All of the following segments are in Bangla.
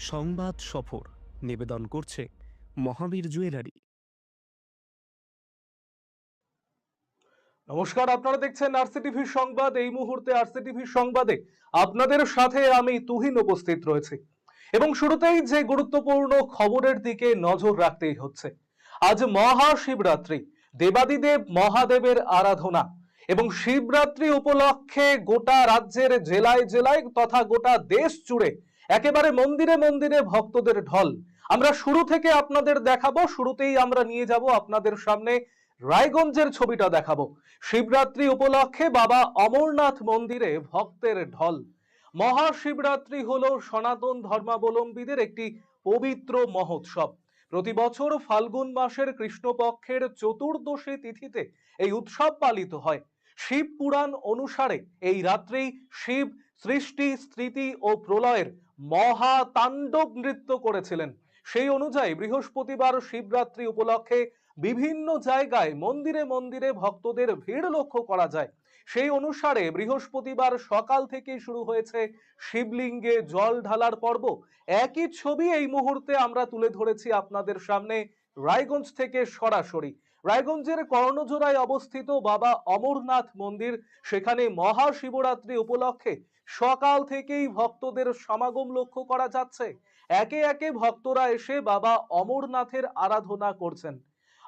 সংবাদ সফর। নিবেদন করছে মহাবীর জুয়েলারি। নমস্কার, আপনারা দেখছেন আরসি টিভির সংবাদ। এই মুহূর্তে আরসি টিভির সংবাদে আপনাদের সাথে আমি তুহিন উপস্থিত রয়েছে। এবং শুরুতেই যে গুরুত্বপূর্ণ খবরের দিকে নজর রাখতেই হচ্ছে, আজ মহাশিবরাত্রি, দেবাদিদেব মহাদেবের আরাধনা এবং শিবরাত্রি উপলক্ষে গোটা রাজ্যের জেলায় জেলায় তথা গোটা দেশ জুড়ে একেবারে মন্দিরে মন্দিরে ভক্তদের ঢল। আমরা শুরু থেকে আপনাদের দেখাবো, শুরুতেই আমরা নিয়ে যাব আপনাদের সামনে রায়গঞ্জের ছবিটা দেখাবো। শিবরাত্রি উপলক্ষে বাবা অমরনাথ মন্দিরে ভক্তের ঢল। মহাশিবরাত্রি হলো সনাতন ধর্মাবলম্বীদের একটি পবিত্র মহোৎসব। প্রতি বছর ফাল্গুন মাসের কৃষ্ণপক্ষের চতুর্দশী তিথিতে এই উৎসব পালিত হয়। শিব পুরাণ অনুসারে এই রাত্রেই শিব সৃষ্টি, স্মৃতি ও প্রলয়ের মহা তাণ্ডব নৃত্য করেছিলেন। সেই অনুযায়ী বৃহস্পতিবার শিবরাত্রি উপলক্ষে বিভিন্ন জায়গায় মন্দিরে মন্দিরে ভক্তদের ভিড় লক্ষ্য করা যায়। সেই অনুসারে বৃহস্পতিবার সকাল থেকে শুরু হয়েছে শিবলিঙ্গে জল ঢালার পর্ব। একই ছবি এই মুহূর্তে আমরা তুলে ধরেছি আপনাদের সামনে রায়গঞ্জ থেকে সরাসরি। রায়গঞ্জের কর্ণজোড়ায় অবস্থিত বাবা অমরনাথ মন্দির, সেখানে মহাশিবরাত্রি উপলক্ষে সকাল থেকেই ভক্তদের সমাগম লক্ষ্য করা যাচ্ছে। একে একে ভক্তরা এসে বাবা অমরনাথের আরাধনা করছেন।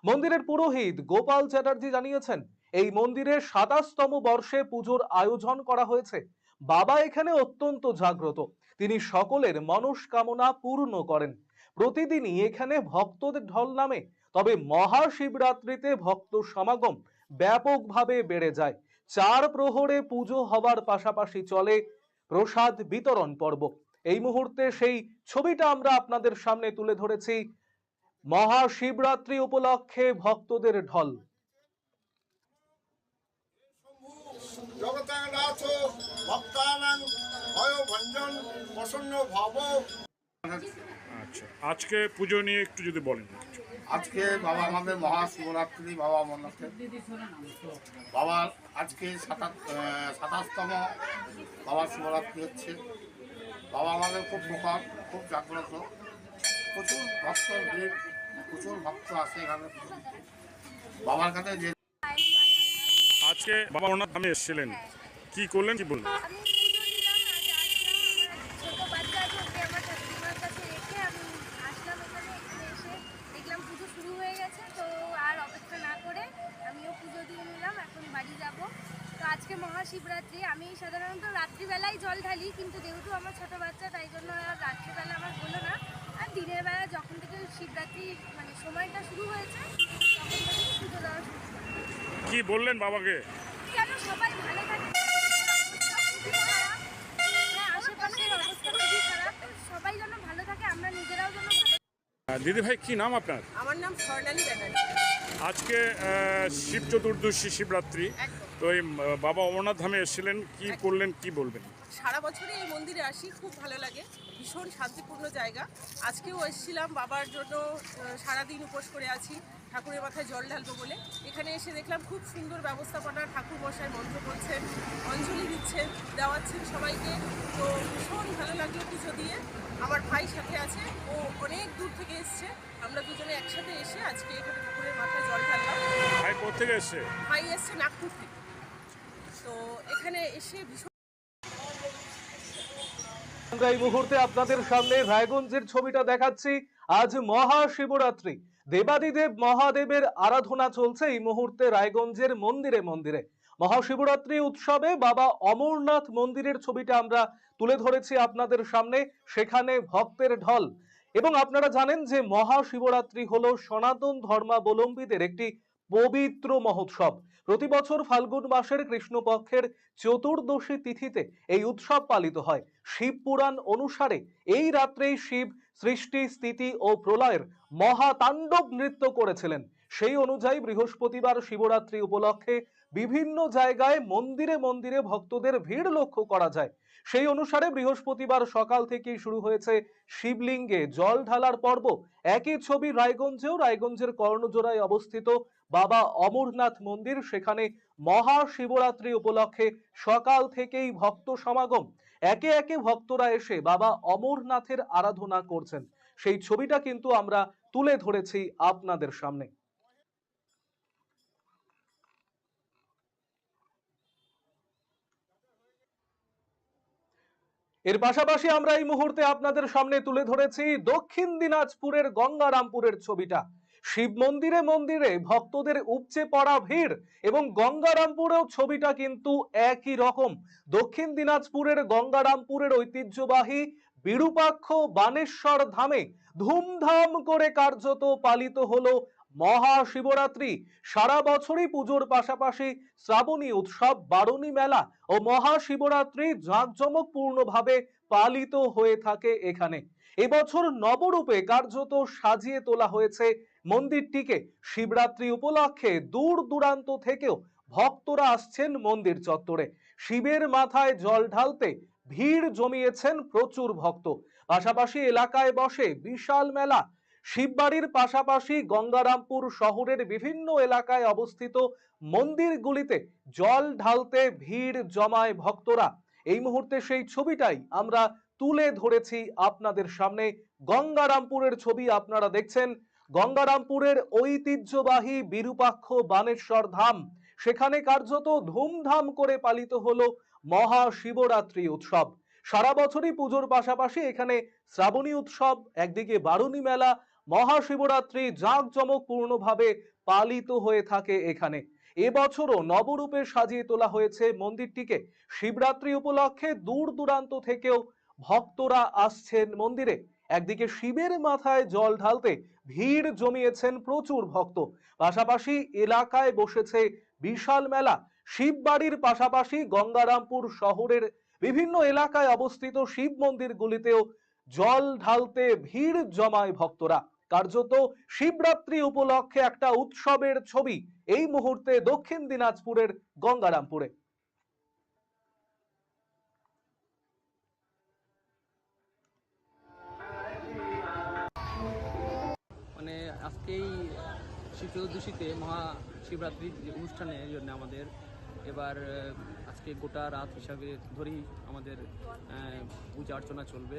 মন্দিরের পুরোহিত গোপাল চ্যাটার্জি জানিয়েছেন, এই মন্দিরে সাতাশতম বর্ষে পুজোর আয়োজন করা হয়েছে। বাবা এখানে অত্যন্ত জাগ্রত। তিনি সকলের মনস্কামনা পূর্ণ করেন। প্রতিদিনই এখানে ভক্তদের ঢল নামে। তবে মহাশিবরাত্রিতে ভক্ত সমাগম ব্যাপকভাবে বেড়ে যায়। চার প্রহরে পুজো হবার পাশাপাশি চলে প্রসাদ বিতরণ পর্ব। এই মুহূর্তে সেই ছবিটা আমরা আপনাদের সামনে তুলে ধরেছি। মহাশিবরাত্রি উপলক্ষে ভক্তদের ঢল। আচ্ছা আজকে পুজো নিয়ে একটু যদি বলেন। আজকে বাবা আমাদের মহাশিবরাত্রি, বাবা অমরনাথের বাবার আজকে সাতাশ সাতাশতম বাবার শিবরাত্রি হচ্ছে। বাবা আমাদের খুব প্রকার খুব জাগ্রত। প্রচুর ভক্ত ভিড়, প্রচুর ভক্ত আসে এখানে। বাবার কাছে যে আজকে বাবা ওনার ধামে এসেছিলেন। কি করলেন, কি বললেন আমি পুজো দিলাম আজ আসলাম আমার ছোট বাচ্চা আছে ওকে আমার ঠাকুমার কাছে রেখে আমি আসলাম এখানে এখানে এসে দেখলাম পুজো শুরু হয়ে গেছে তো আর অপেক্ষা না করে আমিও পুজো দিয়ে নিলাম এখন বাড়ি যাব তো আজকে মহাশিবরাত্রি আমি সাধারণত রাত্রিবেলায় জল ঢালি কিন্তু যেহেতু আমার ছোটো বাচ্চা তাই জন্য আর রাত্রিবেলা আমার হলো না। আর দিনের বেলা যখন থেকে শিবরাত্রি মানে সময়টা শুরু হয়েছে তখন থেকে পুজো দেওয়া শুরু কি বললেন বাবাকে? যেন সবাই ভালো থাকে। হ্যাঁ, আশেপাশের অবস্থা খুবই খারাপ। সবাই যেন ভালো থাকে আমরা নিজেরাও যেন ভালো দিদি ভাই কি নাম আপনার? আমার নাম স্বর্ণালী ব্যানার্জি। আজকে শিব চতুর্দশী শিবরাত্রি। তো এই বাবা অমরনাথ ধামে এসেছিলেন কি করলেন কি বলবেন? সারা বছরই এই মন্দিরে আসি খুব ভালো লাগে ভীষণ শান্তিপূর্ণ জায়গা। আজকেও এসেছিলাম বাবার জন্য সারাদিন উপোস করে আছি ঠাকুরের মাথায় জল ঢালবো বলে। এখানে এসে দেখলাম খুব সুন্দর ব্যবস্থাপনা ঠাকুর মশাই মন্ত্র করছেন অঞ্জলি দিচ্ছেন দেওয়াচ্ছেন সবাইকে। তো ভীষণ ভালো লাগল পুজো দিয়ে। আমার ভাই সাথে আছে ও অনেক দূর থেকে এসছে। আমরা দুজনে একসাথে এসে আজকে এখানে ঠাকুরের মাথায় জল ঢাললাম। ভাই কোথেকে এসছে? ভাই এসছে নাগপুর থেকে। তো এখানে এসে আমরা এই মুহূর্তে আপনাদের সামনে রায়গঞ্জের ছবিটা দেখাচ্ছি। আজ মহাশিবরাত্রি। দেবাদিদেব মহাদেবের আরাধনা চলছে এই মুহূর্তে রায়গঞ্জের মন্দিরে মন্দিরে। মহাশিবরাত্রি উৎসবে বাবা অমরনাথ মন্দিরের ছবিটা আমরা তুলে ধরেছি আপনাদের সামনে, সেখানে ভক্তের ঢল। এবং আপনারা জানেন যে মহাশিবরাত্রি হলো সনাতন ধর্মাবলম্বীদের একটি পবিত্র মহোৎসব। প্রতি বছর ফাল্গুন মাসের কৃষ্ণপক্ষের চতুর্দশী তিথিতে এই উৎসব পালিত হয়। শিব পুরাণ অনুসারে এই রাত্রেই শিব সৃষ্টি, স্থিতি ও প্রলয়ের মহাতাণ্ডব নৃত্য করেছিলেন। সেই অনুযায়ী বৃহস্পতিবার শিবরাত্রি উপলক্ষে বিভিন্ন জায়গায় মন্দিরে মন্দিরে ভক্তদের ভিড় লক্ষ্য করা যায়। সেই অনুসারে বৃহস্পতিবার সকাল থেকেই শুরু হয়েছে শিবলিঙ্গে জল ঢালার পর্ব। একই ছবি রায়গঞ্জেও, রায়গঞ্জের কর্ণজোড়ায় অবস্থিত বাবা অমরনাথ মন্দির। সেখানে মহাশিবরাত্রি উপলক্ষে সকাল থেকেই ভক্ত সমাগম। একে একে ভক্তরা এসে বাবা অমরনাথের আরাধনা করছেন। সেই ছবিটা কিন্তু আমরা তুলে ধরেছি আপনাদের সামনে। এর পাশাপাশি আমরা এই মুহূর্তে আপনাদের সামনে তুলে ধরেছি দক্ষিণ দিনাজপুরের গঙ্গারামপুরের ছবিটা। শিব মন্দিরে মন্দিরে ভক্তদের উপচে পড়া ভিড় এবং গঙ্গারামপুরেও ছবিটা কিন্তু একই রকম। দক্ষিণ দিনাজপুরের গঙ্গারামপুরের ঐতিহ্যবাহী বিরূপাক্ষ বানেশ্বর ধামে ধুমধাম করে কার্যত পালিত হলো মহাশিবরাত্রি। সারা বছরই পুজোর পাশাপাশি শ্রাবণী উৎসব, বারণী মেলা ও মহাশিবরাত্রি জাঁকজমকপূর্ণভাবে পালিত হয়ে থাকে এখানে। এবছর নবরূপে কার্যত সাজিয়ে তোলা হয়েছে মন্দিরটিকে। শিবরাত্রি উপলক্ষে দূর দূরান্ত থেকেও ভক্তরা আসছেন মন্দির চত্বরে। শিবের মাথায় জল ঢালতে ভিড় জমিয়েছেন প্রচুর ভক্ত। পাশাপাশি এলাকায় বসে বিশাল মেলা শিববাড়ির পাশাপাশি গঙ্গারামপুর শহরের বিভিন্ন এলাকায় অবস্থিত মন্দিরগুলিতে জল ঢালতে ভিড় জমায় ভক্তরা। এই মুহূর্তে সেই ছবিটাই আমরা তুলে ধরেছি আপনাদের সামনে। গঙ্গারামপুরের ছবি আপনারা দেখছেন। গঙ্গারামপুরের ঐতিহ্যবাহী বিরূপাক্ষ বানেশ্বর ধাম। সেখানে কার্যত ধুমধাম করে পালিত হলো মহাশিবরাত্রি উৎসব। সারা বছরই পুজোর পাশাপাশি এখানে শ্রাবণী উৎসব, একদিকে বারুণী মেলা মহাশিবরাত্রি জাঁকজমকপূর্ণভাবে পালিত হয়ে থাকে এখানে। এবছরও নবরূপে সাজিয়ে তোলা হয়েছে মন্দিরটিকে। শিবরাত্রি উপলক্ষে দূর দূরান্ত থেকেও ভক্তরা আসছেন মন্দিরে। একদিকে শিবের মাথায় জল ঢালতে ভিড় জমিয়েছেন প্রচুর ভক্ত। পাশাপাশি এলাকায় বসেছে বিশাল মেলা। শিববাড়ির পাশাপাশি গঙ্গারামপুর শহরের বিভিন্ন এলাকায় অবস্থিত শিব মন্দিরগুলিতেও জল ঢালতে ভিড় জমায় ভক্তরা। কার্যত শিবরাত্রি উপলক্ষে একটা উৎসবের ছবি এই মুহূর্তে দক্ষিণ দিনাজপুরের গঙ্গারামপুরে। মানে আজকেই শিব চতুর্দশীতে মহা শিবরাত্রির অনুষ্ঠানের জন্য আমাদের, এবার আজকে গোটা রাত হিসাবে ধরেই আমাদের পূজা অর্চনা চলবে।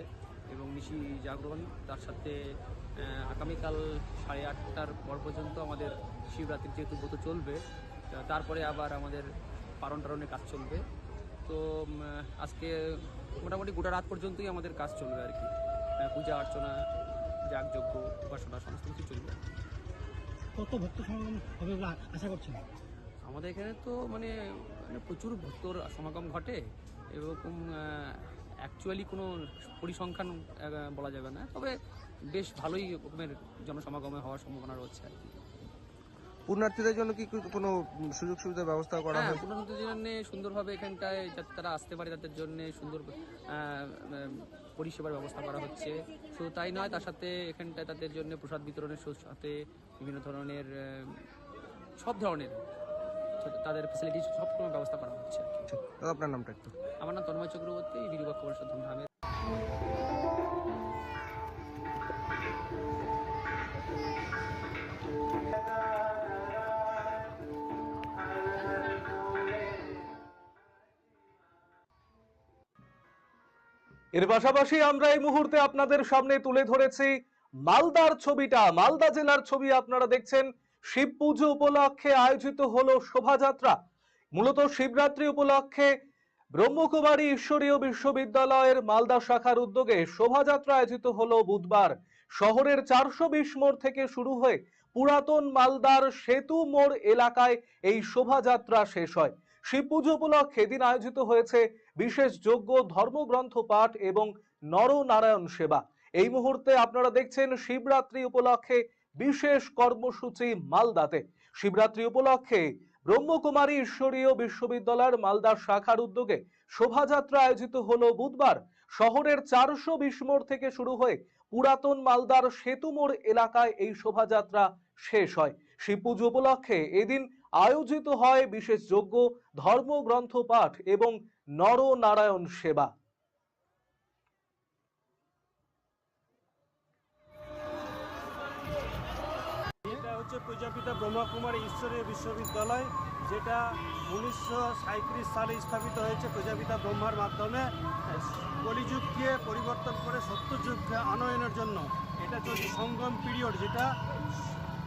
এবং নিশি জাগরণ তার সাথে আগামীকাল সাড়ে আটটার পর পর্যন্ত আমাদের শিবরাত্রির যেহেতু ব্রত চলবে তারপরে আবার আমাদের পারণ টারণের কাজ চলবে। তো আজকে মোটামুটি গোটা রাত পর্যন্তই আমাদের কাজ চলবে আর কি। পূজা অর্চনা যাগযজ্ঞ উপাসনা সমস্ত কিছু চলবে। কত ভক্ত সমাগম হবে আশা করছেন? আমাদের এখানে তো মানে মানে প্রচুর ভক্তর সমাগম ঘটে। এরকম অ্যাকচুয়ালি কোনো পরিসংখ্যান বলা যাবে না। তবে বেশ ভালোই রকমের জনসমাগমে হওয়ার সম্ভাবনা রয়েছে আর কি। পুণ্যার্থীদের জন্য কি কোনো সুযোগ সুবিধার ব্যবস্থা করা হয় হয়েছে? জন্য সুন্দরভাবে এখানটায় যাতে তারা আসতে পারে তাদের জন্য সুন্দর পরিষেবার ব্যবস্থা করা হচ্ছে। শুধু তাই নয় তার সাথে এখানটায় তাদের জন্য প্রসাদ বিতরণের সাথে বিভিন্ন ধরনের সব ধরনের তাদের ফেসিলিটি সব রকম ব্যবস্থা করা হচ্ছে আর কি। দাদা আপনার নামটা একটু। আমার নাম তন্ময় চক্রবর্তী বিরুবাক্ষ পরিষদ ধুমধামের এর পাশাপাশি আমরা এই মুহূর্তে আপনাদের সামনে তুলে ধরেছি মালদার ছবিটা। মালদা জেলার ছবি আপনারা দেখছেন। শিব পুজো উপলক্ষে আয়োজিত হলো শোভাযাত্রা। মূলত শিবরাত্রি উপলক্ষে ব্রহ্মকুমারী ঈশ্বরীয় বিশ্ববিদ্যালয়ের মালদা শাখার উদ্যোগে শোভাযাত্রা আয়োজিত হলো বুধবার। শহরের চারশো বিশ মোড় থেকে শুরু হয়ে পুরাতন মালদার সেতু মোড় এলাকায় এই শোভাযাত্রা শেষ হয়। শিব পুজো উপলক্ষে এদিন আয়োজিত হয়েছে বিশেষ যোগ্য ধর্মগ্রন্থ পাঠ এবং নরনারায়ণ সেবা। এই মুহূর্তে আপনারা দেখছেন শিবরাত্রি উপলক্ষে বিশেষ কর্মসূচি মালদাতে। শিবরাত্রি উপলক্ষে ব্রহ্মকুমারী ঈশ্বরীয় বিশ্ববিদ্যালয়ের মালদা শাখার উদ্যোগে শোভাযাত্রা আয়োজিত হলো বুধবার। শহরের চারশো বিশ মোড় থেকে শুরু হয়ে পুরাতন মালদার সেতু মোড় এলাকায় এই শোভাযাত্রা শেষ হয়। শিব পুজো উপলক্ষে এদিন আয়োজিত হয় বিশেষ যোগ্য ধর্মগ্রন্থ পাঠ এবং নরনারায়ণ সেবা এটা হচ্ছে প্রজাপিতা ব্রহ্মকুমারী ঈশ্বরীয় বিশ্ববিদ্যালয়, যেটা উনিশশো সালে স্থাপিত হয়েছে প্রজাপিতা ব্রহ্মার মাধ্যমে, কলিযুগকে পরিবর্তন করে সত্যযুগকে আনয়নের জন্য। এটা চলছে সঙ্গম পিরিয়ড, যেটা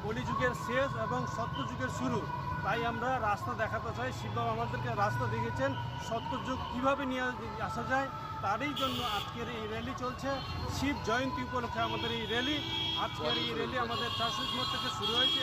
কলিযুগের শেষ এবং সত্যযুগের শুরু। তাই আমরা রাস্তা দেখাতে চাই। শিববাবা আমাদেরকে রাস্তা দেখেছেন সত্যযুগ কীভাবে নিয়ে আসা যায়, তারই জন্য আজকের এই র্যালি চলছে। শিব জয়ন্তী উপলক্ষে আমাদের এই র্যালি আজকের এই র্যালি আমাদের মোড় থেকে শুরু হয়েছে।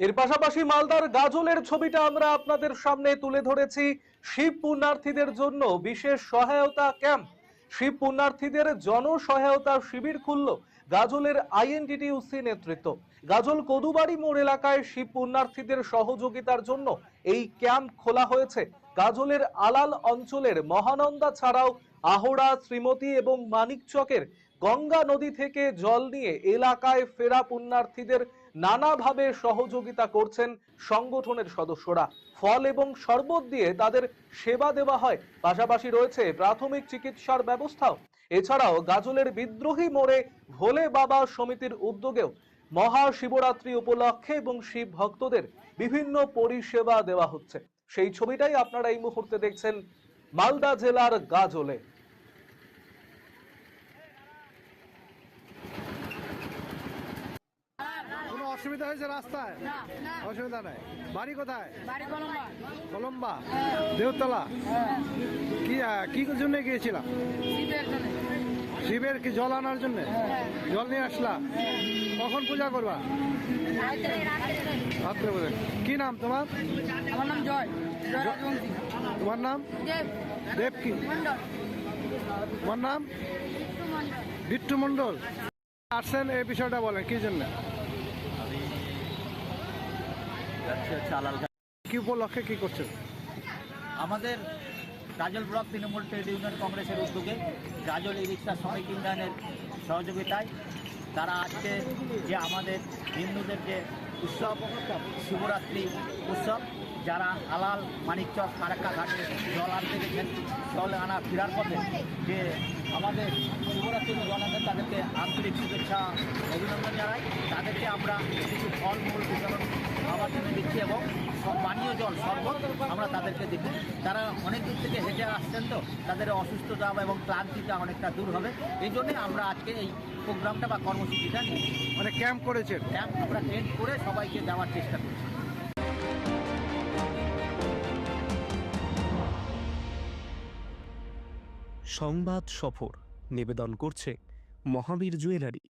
এর পাশাপাশি মালদার গাজলের ছবিটা আমরা আপনাদের সামনে তুলে ধরেছি। শিব পুণ্যার্থীদের জন্য বিশেষ সহায়তা ক্যাম্প। শিব পুণ্যার্থীদের জনসহায়তা শিবির খুলল গাজলের আইএনটিটিউসি নেতৃত্ব। গাজল কদুবাড়ি মোড় এলাকায় শিব পুণ্যার্থীদের সহযোগিতার জন্য এই ক্যাম্প খোলা হয়েছে। গাজলের আলাল অঞ্চলের মহানন্দা ছাড়াও আহোড়া, শ্রীমতী এবং মানিকচকের গঙ্গা নদী থেকে জল নিয়ে এলাকায় ফেরা পুণ্যার্থীদের নানাভাবে সহযোগিতা করছেন সংগঠনের সদস্যরা। ফল এবং শরবত দিয়ে তাদের সেবা দেওয়া হয়। পাশাপাশি রয়েছে প্রাথমিক চিকিৎসার ব্যবস্থাও। এছাড়াও গাজলের বিদ্রোহী মোড়ে ভোলে বাবা সমিতির উদ্যোগেও মহাশিবরাত্রি উপলক্ষে এবং শিব ভক্তদের বিভিন্ন পরিষেবা দেওয়া হচ্ছে। সেই ছবিটাই আপনারা এই মুহূর্তে দেখছেন মালদা জেলার গাজলে। কোনো অসুবিধা হয়েছে রাস্তায়? অসুবিধা নাই। বাড়ি কোথায়? কলম্বা। দেওতলা? কি কি জন্য গিয়েছিলাম? শিবের কি জল আনার জন্য? জল নিয়ে আসলা? কখন পূজা করবা? রাত্রে বোধ কি নাম তোমার? আমার নাম জয়। জয় তোমার নাম? দেব। দেব কি? তোমার নাম? বিট্টু মণ্ডল। আসছেন এই বিষয়টা বলেন কি জন্য? কি উপলক্ষে কি করছেন আমাদের গাজল ব্লক তৃণমূল ট্রেড ইউনিয়ন কংগ্রেসের উদ্যোগে গাজল ই রিক্সা শ্রমিক ইউনিয়নের সহযোগিতায় তারা আজকে যে আমাদের হিন্দুদের যে উৎসব, শিবরাত্রি উৎসব, যারা হালাল মানিকচক ফারাক্কা ঘাটে জল আনতে গেছেন, জল আনা ফেরার পথে যে আমাদের শিবরাত্রির জল আনতে তাদেরকে আন্তরিক শুভেচ্ছা, অভিনন্দন জানাই। তাদেরকে আমরা কিছু ফলমূল বিতরণ, খাবার জন্য দিচ্ছি এবং পানীয় জল শরবত আমরা তাদেরকে দিচ্ছি তারা অনেক দূর থেকে হেঁটে আসছেন তো তাদের অসুস্থতা এবং ক্লান্তিটা অনেকটা দূর হবে। এই জন্যই আমরা আজকে এই প্রোগ্রামটা বা কর্মসূচিটা মানে ক্যাম্প করেছেন? ক্যাম্প আমরা টেন্ট করে সবাইকে দেওয়ার চেষ্টা করছি। সংবাদ সফর নিবেদন করছে মহাবীর জুয়েলারি।